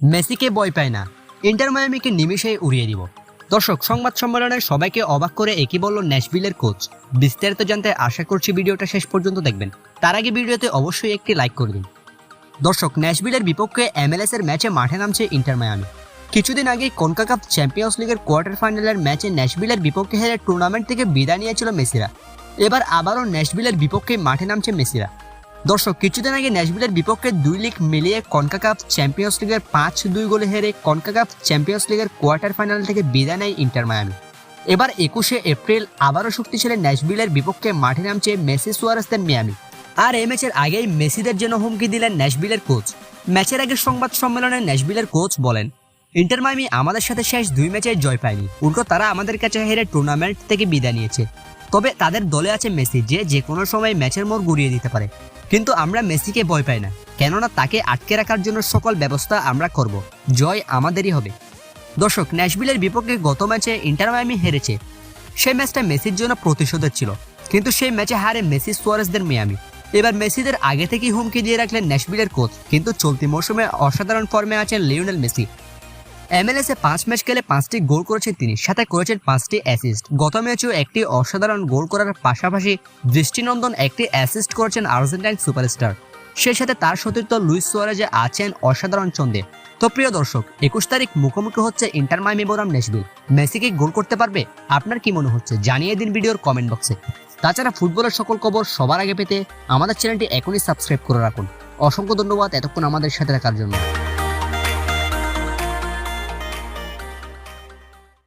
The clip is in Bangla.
মেসিকে বয় পায় না। ইন্টার মায়ামিকে নিমিশেই উড়িয়ে দিব। দর্শক, সংবাদ সম্মেলনে সবাইকে অবাক করে একই বলল ন্যাশভিলের কোচ। বিস্তারিত জানতে আশা করছি ভিডিওটা শেষ পর্যন্ত দেখবেন। তার আগে ভিডিওতে অবশ্যই একটি লাইক করে দিন। দর্শক ন্যাশভিলের বিপক্ষে এমএলএস এর ম্যাচে মাঠে নামছে ইন্টার মায়ামি। কিছুদিন আগে কনকাকাপ চ্যাম্পিয়ন্স লিগের কোয়ার্টার ফাইনালের ম্যাচে ন্যাশভিলের বিপক্ষে হেরে টুর্নামেন্ট থেকে বিদায় নিয়েছিল মেসিরা। এবার আবারও ন্যাশভিলের বিপক্ষে মাঠে নামছে মেসিরা। দর্শক, কিছুদিন আগে ন্যাশভিলের বিপক্ষে দুই লিগ মিলিয়ে কনকাকাপ চ্যাম্পিয়ন্স লিগের পাঁচ দুই গোলে হেরে কনকাকাপ চ্যাম্পিয়ন্স লিগের কোয়ার্টার ফাইনাল থেকে বিদায় নেয় ইন্টার মায়ামি। এবার একুশে এপ্রিল আবারও শক্তিশালী ন্যাশভিলের বিপক্ষে মাঠে নামছে মেসি সুয়ারেসদের মিয়ামি। আর এই ম্যাচের আগেই মেসিদের জন্য হুমকি দিলেন ন্যাশভিলের কোচ। ম্যাচের আগে সংবাদ সম্মেলনে ন্যাশভিলের কোচ বলেন, ইন্টার মায়ামি আমাদের সাথে শেষ দুই ম্যাচে জয় পায়নি। উল্টো তারা আমাদের কাছে হেরে টুর্নামেন্ট থেকে বিদায় নিয়েছে। তবে তাদের দলে আছে মেসি, যে যে কোনো সময় ম্যাচের মোড় গুড়িয়ে দিতে পারে। কিন্তু আমরা মেসিকে ভয় পাই না, কেননা তাকে আটকে রাখার জন্য সকল ব্যবস্থা আমরা করব। জয় আমাদেরই হবে। দর্শক, ন্যাশভিলের বিপক্ষে গত ম্যাচে ইন্টার মায়ামি হেরেছে। সেই ম্যাচটা মেসির জন্য প্রতিশোধের ছিল। কিন্তু সেই ম্যাচে হারে মেসি সুয়ারেসদের মিয়ামি। এবার মেসিদের আগে থেকেই হুমকি দিয়ে রাখলেন ন্যাশভিলের কোচ। কিন্তু চলতি মৌসুমে অসাধারণ ফর্মে আছেন লিওনেল মেসি। এমএলএস পাঁচ ম্যাচ খেলে পাঁচটি গোল করেছেন তিনি, সাথে করেছেন পাঁচটি অ্যাসিস্ট গত ম্যাচেও একটি অসাধারণ গোল করার পাশাপাশি দৃষ্টিনন্দন একটি অ্যাসিস্ট করেছেন আর্জেন্টাইন সুপারস্টার। সেই সাথে তার সতীর্থ লুইস সোয়ারেজে আছেন অসাধারণ চন্দে। তো প্রিয় দর্শক, একুশ তারিখ মুখোমুখি হচ্ছে ইন্টার মাইমি বনাম নেশবিল মেসি কি গোল করতে পারবে? আপনার কি মনে হচ্ছে? জানিয়ে দিন ভিডিওর কমেন্ট বক্সে। তাছাড়া ফুটবলের সকল খবর সবার আগে পেতে আমাদের চ্যানেলটি এখনই সাবস্ক্রাইব করে রাখুন। অসংখ্য ধন্যবাদ এতক্ষণ আমাদের সাথে রাখার জন্য।